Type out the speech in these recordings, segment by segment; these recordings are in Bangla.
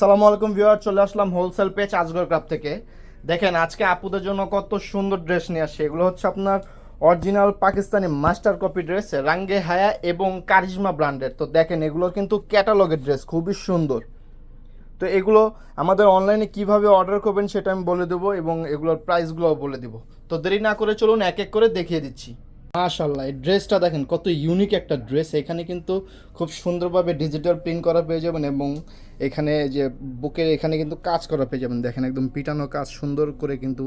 সালামু আলাইকুম ভিউয়ার, চলে আসলাম হোলসেল পেজ আজগর ক্রাফ থেকে। দেখেন, আজকে আপুদের জন্য কত সুন্দর ড্রেস নিয়ে আসছে। এগুলো হচ্ছে আপনার original Pakistani master copy dress রাঙ্গে হায়া এবং কারিজমা ব্র্যান্ডের তো দেখেন এগুলো কিন্তু ক্যাটালগের ড্রেস খুবই সুন্দর। তো এগুলো আমাদের অনলাইনে কীভাবে অর্ডার করবেন সেটা আমি বলে দেবো এবং এগুলোর প্রাইসগুলোও বলে দেবো। তো দেরি না করে চলুন, এক এক করে দেখিয়ে দিচ্ছি। মাশাল্লাহ এই ড্রেসটা দেখেন কত ইউনিক একটা ড্রেস। এখানে কিন্তু খুব সুন্দরভাবে ডিজিটাল প্রিন্ট করা পেয়ে যাবেন এবং এখানে যে বুকের এখানে কিন্তু কাজ করা পেয়ে যাবেন। দেখেন একদম পিটানো কাজ, সুন্দর করে কিন্তু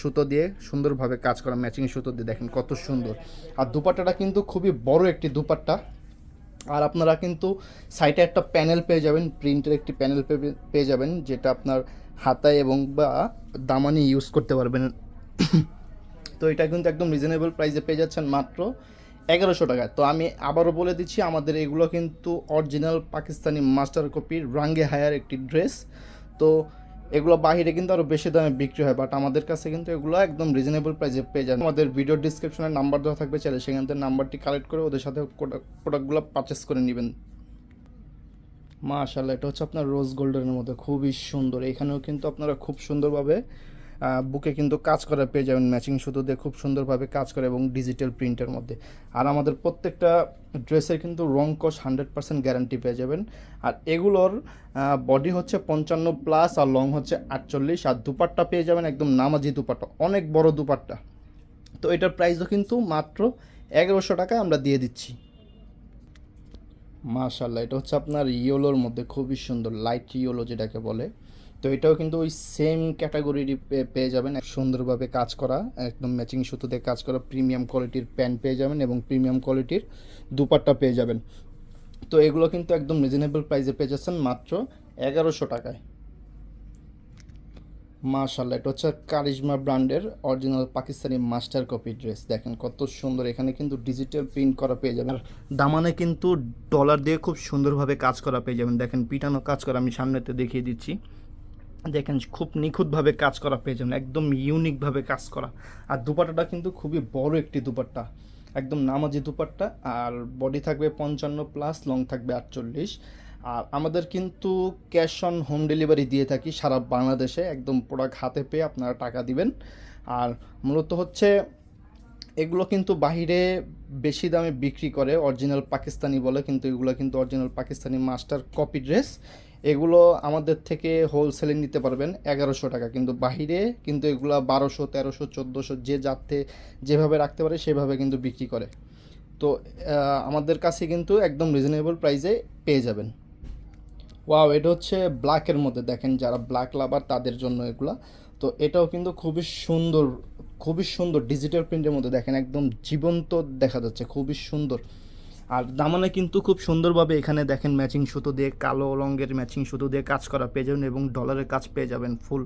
সুতো দিয়ে সুন্দরভাবে কাজ করা ম্যাচিং সুতো দিয়ে। দেখেন কত সুন্দর। আর দুপাট্টাটা কিন্তু খুবই বড় একটি দুপাট্টা। আর আপনারা কিন্তু সাইটে একটা প্যানেল পেয়ে যাবেন প্রিন্টের একটি প্যানেল পেয়ে যাবেন, যেটা আপনার হাতায় এবং বা দামানি ইউজ করতে পারবেন। তো এটা কিন্তু একদম রিজনেবল প্রাইসে পেয়ে যাচ্ছেন মাত্র এগারোশো টাকায়। তো আমি আবারও বলে দিচ্ছি, আমাদের এগুলো কিন্তু অরিজিনাল পাকিস্তানি মাস্টার কপির রাঙ্গে হায়ার একটি ড্রেস তো এগুলো বাইরে কিন্তু আরও বেশি দামে বিক্রি হয় বাট আমাদের কাছে কিন্তু এগুলো একদম রিজনেবল প্রাইসে পেয়ে যান। আমাদের ভিডিও ডিসক্রিপশনে নাম্বার দেওয়া থাকবে, চাইলে সেখান থেকে নাম্বারটি কালেক্ট করে ওদের সাথে প্রোডাক্টগুলো পারচেস করে নেবেন। মাশাল্লাহ এটা হচ্ছে আপনার রোজ গোল্ডেনের মধ্যে, খুবই সুন্দর। এখানেও কিন্তু আপনারা খুব সুন্দরভাবে বুকে কিন্তু কাজ করা পেয়ে যাবেন ম্যাচিং সুতো দিয়ে খুব সুন্দরভাবে কাজ করে এবং ডিজিটাল প্রিন্টের মধ্যে। আর আমাদের প্রত্যেকটা ড্রেসের কিন্তু রং কস হান্ড্রেড পার্সেন্ট গ্যারান্টি পেয়ে যাবেন। আর এগুলোর বডি হচ্ছে পঞ্চান্ন প্লাস আর লং হচ্ছে আটচল্লিশ। আর দুপাট্টা পেয়ে যাবেন একদম নামাজি দুপাট্টা, অনেক বড় দুপাট্টা। তো এটার প্রাইসও কিন্তু মাত্র এগারোশো টাকায় আমরা দিয়ে দিচ্ছি। মাশাল্লাহ এটা হচ্ছে আপনার ইয়েলোর মধ্যে খুবই সুন্দর, লাইট ইয়েলো যেটাকে বলে। তো এটাও কিন্তু ওই সেম ক্যাটাগরির পেয়ে যাবেন। সুন্দরভাবে কাজ করা, একদম ম্যাচিং সুতোতে কাজ করা প্রিমিয়াম কোয়ালিটির প্যান্ট পেয়ে যাবেন এবং প্রিমিয়াম কোয়ালিটির দুপাট্টা পেয়ে যাবেন। তো এগুলো কিন্তু একদম রিজনেবল প্রাইসে পেয়ে যাচ্ছেন মাত্র এগারোশো টাকায়। মাশাল্লাহ এটা হচ্ছে কারিজমা ব্র্যান্ডের original Pakistani master copy dress দেখেন কত সুন্দর, এখানে কিন্তু ডিজিটাল প্রিন্ট করা পেয়ে যাবেন। দামানে কিন্তু ডলার দিয়ে খুব সুন্দরভাবে কাজ করা পেয়ে যাবেন। দেখেন পিটানো কাজ করা, আমি সামনেতে দেখিয়ে দিচ্ছি। দেখেন খুব নিখুঁতভাবে কাজ করা পেয়ে যাবেন, একদম ইউনিকভাবে কাজ করা। আর দুপাট্টাটা কিন্তু খুবই বড় একটি দুপাট্টা। একদম নামাজি দুপাট্টা, আর বডি থাকবে পঞ্চান্ন প্লাস লং থাকবে আটচল্লিশ। আর আমাদের কিন্তু ক্যাশ অন হোম ডেলিভারি দিয়ে থাকি সারা বাংলাদেশে, একদম প্রোডাক্ট হাতে পেয়ে আপনারা টাকা দিবেন। আর মূলত হচ্ছে এগুলো কিন্তু বাহিরে বেশি দামে বিক্রি করে অরিজিনাল পাকিস্তানি বলে, কিন্তু এগুলো কিন্তু original Pakistani master copy dress এগুলো আমাদের থেকে হোলসেলে নিতে পারবেন এগারোশো টাকা। কিন্তু বাহিরে কিন্তু এগুলো বারোশো, তেরোশো, চোদ্দোশো যে যাতে যেভাবে রাখতে পারে সেভাবে কিন্তু বিক্রি করে। তো আমাদের কাছে কিন্তু একদম রিজনেবল প্রাইসে পেয়ে যাবেন। ওয়াও এটা হচ্ছে ব্ল্যাকের মধ্যে, দেখেন যারা ব্ল্যাক লাভার তাদের জন্য এগুলা। তো এটাও কিন্তু খুবই সুন্দর খুবই সুন্দর ডিজিটাল প্রিন্টের মধ্যে দেখেন, একদম জীবন্ত দেখা যাচ্ছে, খুবই সুন্দর। আর দামানে কিন্তু খুব সুন্দরভাবে এখানে দেখেন ম্যাচিং সুতো দিয়ে, কালো রঙের ম্যাচিং সুতো দিয়ে কাজ করা পেয়ে যাবেন এবং ডলারের কাজ পেয়ে যাবেন ফুল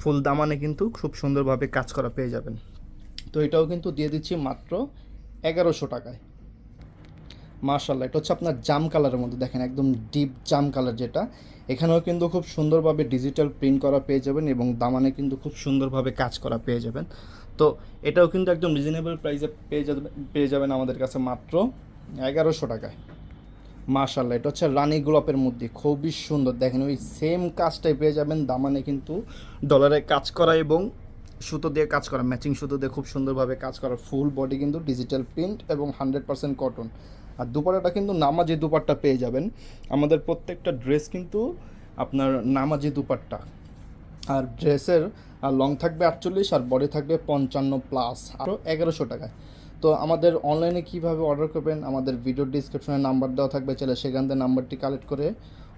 ফুল দামানে কিন্তু খুব সুন্দরভাবে কাজ করা পেয়ে যাবেন। তো এটাও কিন্তু দিয়ে দিচ্ছি মাত্র এগারোশো টাকায়। মার্শাল্লাহ এটা হচ্ছে আপনার জাম কালারের মধ্যে দেখেন, একদম ডিপ জাম কালার যেটা। এখানেও কিন্তু খুব সুন্দরভাবে ডিজিটাল প্রিন্ট করা পেয়ে যাবেন এবং দামানে কিন্তু খুব সুন্দরভাবে কাজ করা পেয়ে যাবেন। তো এটাও কিন্তু একদম রিজনেবল প্রাইসে পেয়ে যাবেন পেয়ে যাবেন আমাদের কাছে মাত্র এগারোশো টাকায়। মার্শাল্লাহ এটা হচ্ছে রানী গোলাপের মধ্যে, খুবই সুন্দর। দেখেন ওই সেম কাজটাই পেয়ে যাবেন, দামানে কিন্তু ডলারে কাজ করা এবং সুতো দিয়ে কাজ করা ম্যাচিং সুতো দিয়ে খুব সুন্দরভাবে কাজ করা ফুল বডি কিন্তু ডিজিটাল প্রিন্ট এবং হান্ড্রেড পার্সেন্ট কটন আর দুপাট্টাটা কিন্তু নামাজি দুপাট্টা পেয়ে যাবেন। আমাদের প্রত্যেকটা ড্রেস কিন্তু আপনার নামাজি দুপাট্টা। আর ড্রেসের লং থাকবে আটচল্লিশ, আর বডি থাকবে পঞ্চান্ন প্লাস আরও এগারোশো টাকায়। তো আমাদের অনলাইনে কীভাবে অর্ডার করবেন, আমাদের ভিডিও ডিসক্রিপশনে নাম্বার দেওয়া থাকবে চাইলে সেখান থেকে নাম্বারটি কালেক্ট করে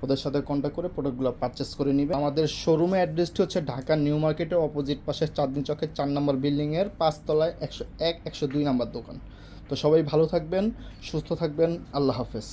ওদের সাথে কন্ট্যাক্ট করে প্রোডাক্টগুলো পারচেস করে নিবে। আমাদের শোরুমে অ্যাড্রেসটি হচ্ছে ঢাকা নিউ মার্কেটের অপোজিট পাশে চাঁদনি চকের চার নম্বর বিল্ডিংয়ের পাঁচতলায় একশো এক, একশো দুই নম্বর দোকান। তো সবাই ভালো থাকবেন, সুস্থ থাকবেন, আল্লাহ হাফেজ।